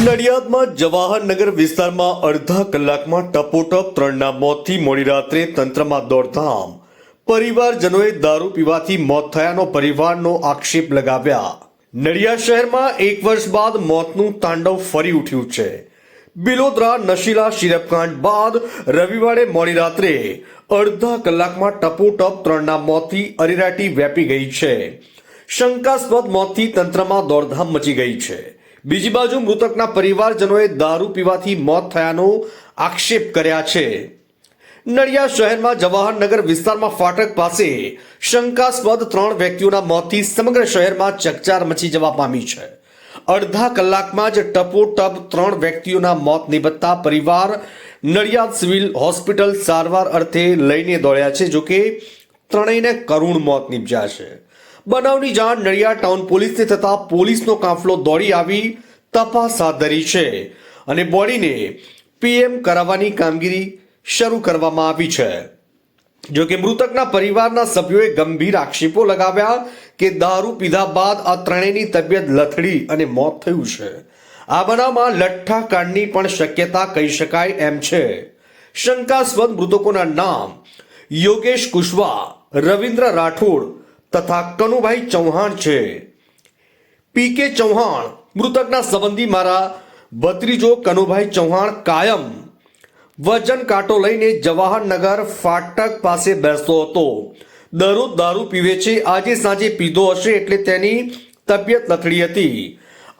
નડિયાદમાં જવાહરનગર વિસ્તારમાં અડધા કલાકમાં ટપોટપ ત્રણના મોતથી મોડી રાત્રે તંત્રમાં દોડધામ. પરિવારજનોએ દારૂ પીવાથી મોત થયાનો પરિવારનો આક્ષેપ લગાવ્યા. નડિયાદ શહેરમાં એક વર્ષ બાદ મોતનું તાંડવ ફરી ઉઠ્યું છે. બિલોદરા, નશીલા, શિરપકાંડ બાદ રવિવારે મોડી રાત્રે અડધા કલાકમાં ટપોટપ ત્રણના મોતથી અરેરાટી વ્યાપી ગઈ છે. શંકાસ્પદ મોતથી તંત્રમાં દોડધામ મચી ગઈ છે. બીજી બાજુ મૃતકના પરિવારજનોએ દારૂ પીવાથી મોત થયાનો આક્ષેપ કર્યા છે. નડિયાદ શહેરમાં જવાહરનગર વિસ્તારમાં ફાટક પાસે શંકાસ્પદ ત્રણ વ્યક્તિઓના મોતથી સમગ્ર શહેરમાં ચકચાર મચી જવા પામી છે. અડધા કલાકમાં જ ટપોટપ ત્રણ વ્યક્તિઓના મોત નિપજતા પરિવાર નડિયાદ સિવિલ હોસ્પિટલ સારવાર અર્થે લઈને દોડ્યા છે, જોકે ત્રણેયને કરુણ મોત નિપજ્યા છે. બનાવની જાણ નડિયાદ ટાઉન પોલીસને થતા પોલીસનો કાફલો દોડી આવી તપાસ હાથ ધરી છે અને બોડીને પીએમ કરાવવાની કામગીરી શરૂ કરવામાં આવી છે. જો કે મૃતકના પરિવારના સભ્યોએ ગંભીર આક્ષેપો લગાવ્યા કે દારૂ પીધા બાદ આ ત્રણેયની તબિયત લથડી અને મોત થયું છે. આ બનાવમાં લઠ્ઠા કાંડની પણ શક્યતા કહી શકાય એમ છે. શંકાસ્પદ મૃતકોના નામ યોગેશ કુશવા, રવિન્દ્ર રાઠોડ તથા કનુભાઈ ચૌહાણ છે. પી કે ચૌહાણ, મૃતકના સંબંધી મારા ભત્રીજો કનુભાઈ ચૌહાણ કાયમ વજન કાંટો લઈને જવાહરનગર ફાટક પાસે બેસતો હતો. દરરોજ દારૂ પીવે છે, આજે સાંજે પીધો હશે એટલે તેની તબિયત લથડી હતી.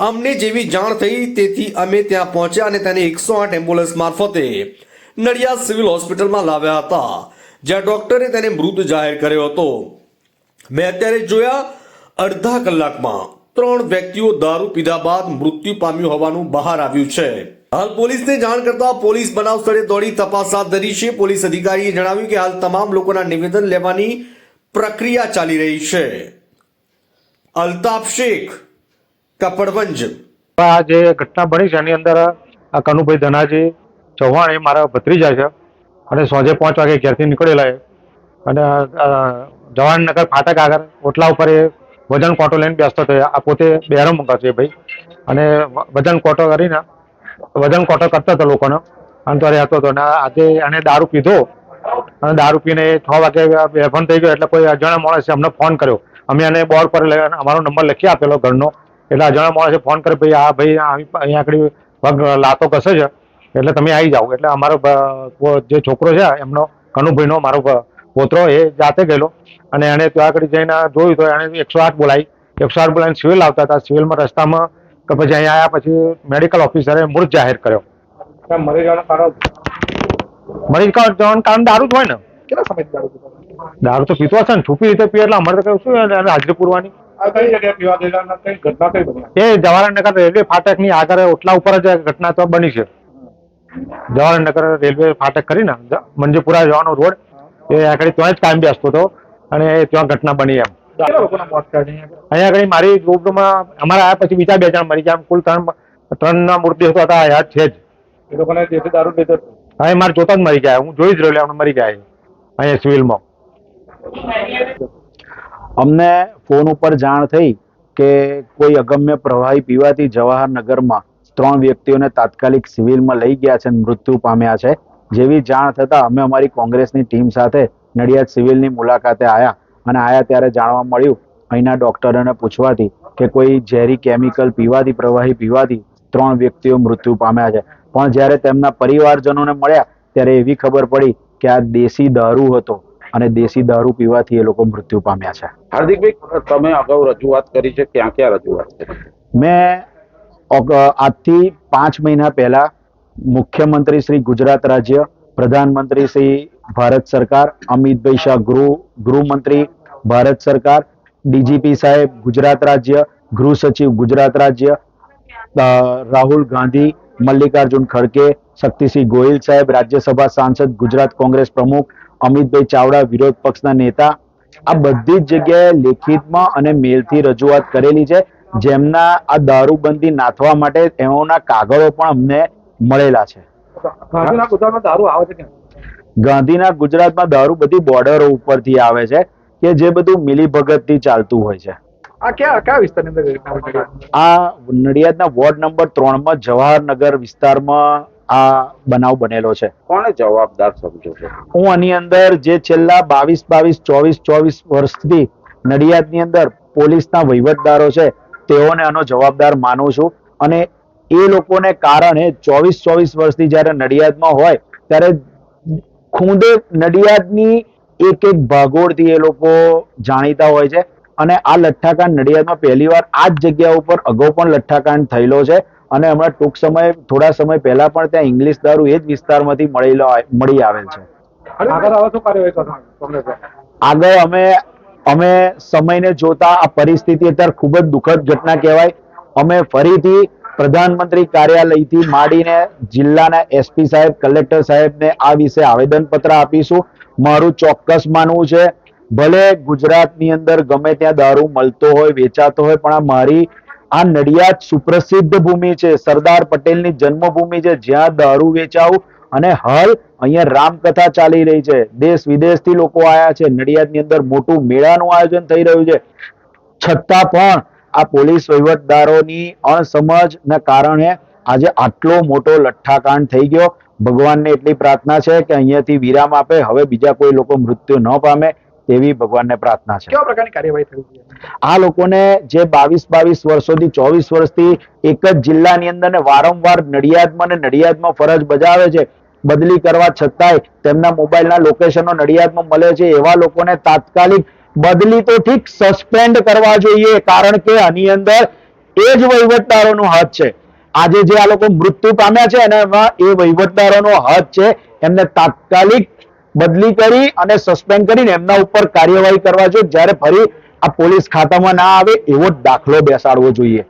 અમને જેવી જાણ થઈ તેથી અમે ત્યાં પહોંચ્યા અને તેને એકસો આઠ એમ્બ્યુલન્સ મારફતે નડિયાદ સિવિલ હોસ્પિટલમાં લાવ્યા હતા, જ્યાં ડોક્ટરે તેને મૃત જાહેર કર્યો હતો. મેં અત્યારે જોયા અડધા કલાકમાં ત્રણ વ્યક્તિઓ દારૂ પીધા બાદ મૃત્યુ પામ્યું હોવાનું બહાર આવ્યું છે. હાલ પોલીસને જાણ કરતા પોલીસ બનાવ સ્થળે દોડી તપાસ હાથ ધરી છે. પોલીસ અધિકારીએ જણાવ્યું કે હાલ તમામ લોકોના નિવેદન લેવાની પ્રક્રિયા ચાલી રહી છે. અલ્તાફ શેખ, કપડવંજ. આ જે ઘટના બની છે, એની અંદર આ કનુભાઈ ધનાજી ચૌહાણ એ મારા ભત્રીજા છે. અને સાંજે પાંચ વાગે ઘેરથી નીકળેલા અને જવાહરનગર ફાટક આગળ ઓટલા ઉપર એ વજન કોટો લઈને બેસતો હતો. આ પોતે બહેરો છે એ ભાઈ. અને વજન કોટો કરીને, વજન કોટો કરતો હતો લોકોનો. અને તો રહેતો હતો અને આજે એને દારૂ પીધો. અને દારૂ પીને છ વાગે બેફોન થઈ ગયો એટલે કોઈ અજાણ્યા માણસે અમને ફોન કર્યો. અમે એને બોર્ડ પર અમારો નંબર લખી આપેલો ઘરનો. એટલે અજાણ્યા માણસે ફોન કર્યો, ભાઈ, આ ભાઈ અહીંયા આગળ પગ લાતો કસે છે. એટલે તમે આવી જાઓ. એટલે અમારો જે છોકરો છે એમનો, કનુભાઈનો, મારો પોતરો એ જાતે ગયેલો. અને એને ત્યાં આગળ જઈને જોયું તો એને એકસો આઠ બોલાવી. એકસો આઠ બોલાવીને સિવિલ આવતા હતા. સિવિલમાં રસ્તામાં કે પછી અહીંયા આવ્યા પછી મેડિકલ ઓફિસરે મૃત જાહેર કર્યો. મરી જવાનો કારણ? મરી જવાનું કારણ દારૂ જ હોય ને. કેટલા સમય દારૂ દારૂ તો પીતો હશે ને. છુપી રીતે પીએ એટલે અમારે તો શું હાજરી પૂરવાની? એ જવાહરનગર રેલવે ફાટકની આગળ ઓટલા ઉપર જ ઘટના તો બની છે. જવાહરનગર રેલવે ફાટક કરીને મંજીપુરા જવાનો રોડ એ આગળ ત્યાં જ કાયમ બેસતો હતો અને ત્યાં ઘટના બની એમ. અહીંયા? આગળ મારી ગ્રુપમાં અમારા આવ્યા પછી બીજા બે જણ મરી ગયા કુલ ત્રણ ત્રણના મૃત્યુ હતા યાદ છે જ. એ લોકોને દારૂ લીધો હા એ મારે જોતા જ મરી ગયા. હું જોઈ જ રહ્યો એમને મરી ગયા અહીંયા સિવિલમાં. અમને ફોન ઉપર જાણ થઈ કે કોઈ અગમ્ય પ્રવાહી પીવાથી જવાહરનગરમાં ત્રણ વ્યક્તિઓને તાત્કાલિક સિવિલમાં લઈ ગયા છે અને મૃત્યુ પામ્યા છે. જેવી જાણ થતાં અમે અમારી કોંગ્રેસની ટીમ સાથે નડિયાદ સિવિલની મુલાકાતે આવ્યા અને આયા ત્યારે જાણવા મળ્યું અહીંના ડોક્ટરોને પૂછવાથી કે કોઈ ઝેરી કેમિકલ પીવાથી પ્રવાહી પીવાથી ત્રણ વ્યક્તિઓ મૃત્યુ પામ્યા છે. પણ જ્યારે તેમના પરિવારજનોને મળ્યા ત્યારે એવી ખબર પડી કે આ દેશી દારૂ હતો અને દેશી દારૂ પીવાથી એ લોકો મૃત્યુ પામ્યા છે. હાર્દિકભાઈ તમે અગાઉ રજૂઆત કરી છે ક્યાં ક્યાં રજૂઆત કરી મેં આજથી પાંચ મહિના પહેલા મુખ્યમંત્રી શ્રી ગુજરાત રાજ્ય, પ્રધાનમંત્રી શ્રી ભારત સરકાર, અમિતભાઈ શાહ ગૃહ, ગૃહમંત્રી ભારત સરકાર, ડીજીપી સાહેબ ગુજરાત રાજ્ય, ગૃહ સચિવ ગુજરાત રાજ્ય રાહુલ ગાંધી, મલ્લિકાર્જુન ખડકે શક્તિસિંહ ગોહિલ સાહેબ, રાજ્યસભા સાંસદ, ગુજરાત કોંગ્રેસ પ્રમુખ, અમિતભાઈ ચાવડા, વિરોધ પક્ષના નેતા, આ બધી જ જગ્યાએ લેખિતમાં અને મેલથી રજૂઆત કરેલી છે. જેમના આ દારૂબંધી નાથવા માટે એઓના કાગળો પણ અમને મળેલા છે. ગાંધીના ગુજરાતમાં દારૂ આવે છે ગાંધીના ગુજરાતમાં દારૂ બધી બોર્ડરો ઉપરથી આવે છે કે જે બધું મિલીભગતથી ચાલતું હોય છે. આ ક્યાં કયા વિસ્તારની અંદર આ નડિયાદના વોર્ડ નંબર ત્રણમાં જવાહરનગર વિસ્તારમાં આ બનાવ બનેલો છે. કોણ જવાબદાર સમજો છો? હું આની અંદર જે છેલ્લા બાવીસ બાવીસ ચોવીસ ચોવીસ વર્ષથી નડિયાદની અંદર પોલીસના વહીવટદારો છે તેઓને આનો જવાબદાર માનું છું. અને એ લોકોને કારણે ચોવીસ ચોવીસ વર્ષથી જ્યારે નડિયાદમાં હોય ત્યારે ખૂંદે નડિયાદની એક એક ભાગોળથી એ લોકો જાણીતા હોય છે. અને આ લઠ્ઠાકાંડ નડિયાદમાં પહેલીવાર આ જ જગ્યા ઉપર અગાઉ પણ લઠ્ઠાકાંડ થયેલો છે. અને હમણાં ટૂંક સમય થોડા સમય પહેલા પણ ત્યાં ઇંગ્લિશ દારૂ એ જ વિસ્તારમાંથી મળેલો મળી આવેલ છે. આગળ અમે અમે સમયને જોતા આ પરિસ્થિતિ અત્યારે ખૂબ જ દુઃખદ ઘટના કહેવાય. અમે ફરીથી પ્રધાનમંત્રી કાર્યાલયથી માંડીને જિલ્લાના એસપી સાહેબ, કલેક્ટર સાહેબને આ વિશે આવેદનપત્ર આપીશું. મારું ચોક્કસ માનવું છે, ભલે ગુજરાતની અંદર ગમે ત્યાં દારૂ મળતો હોય, વેચાતો હોય, પણ આ મારી, આ નડિયાદ સુપ્રસિદ્ધ ભૂમિ છે. સરદાર પટેલની જન્મભૂમિ છે. જ્યાં દારૂ વેચાવું અને હાલ અહીંયા રામકથા ચાલી રહી છે. દેશ વિદેશથી લોકો આયા છે. નડિયાદની અંદર મોટું મેળાનું આયોજન થઈ રહ્યું છે. છતાં પણ આ પોલીસ વહીવટદારોની અણસમજના કારણે આજે આટલો મોટો લઠ્ઠાકાંડ થઈ ગયો. ભગવાનને એટલી પ્રાર્થના છે કે અહીંયાથી વિરામ આપે. હવે બીજા કોઈ લોકો મૃત્યુ ન પામે તેવી ભગવાનને પ્રાર્થના છે. કેવા પ્રકારની કાર્યવાહી થઈ આ લોકોને જે બાવીસ બાવીસ વર્ષોથી ચોવીસ વર્ષથી એક જ જિલ્લાની અંદર ને વારંવાર નડિયાદમાં ને નડિયાદમાં ફરજ બજાવે છે. બદલી કરવા છતાંય તેમના મોબાઈલના લોકેશનો નડિયાદમાં મળે છે. એવા લોકોને તાત્કાલિક બદલી તો ઠીક સસ્પેન્ડ કરવા જોઈએ, કારણ કે આની અંદર એ જ વહીવટદારોનો હાથ છે. આજે જે આ લોકો મૃત્યુ પામ્યા છે, અને એમાં એ વહીવટદારોનો હાથ છે, એમને તાત્કાલિક બદલી કરી અને સસ્પેન્ડ કરીને એમના ઉપર કાર્યવાહી કરવા જોઈએ, જ્યારે ફરી આ પોલીસ ખાતામાં ના આવે એવો દાખલો બેસાડવો જોઈએ.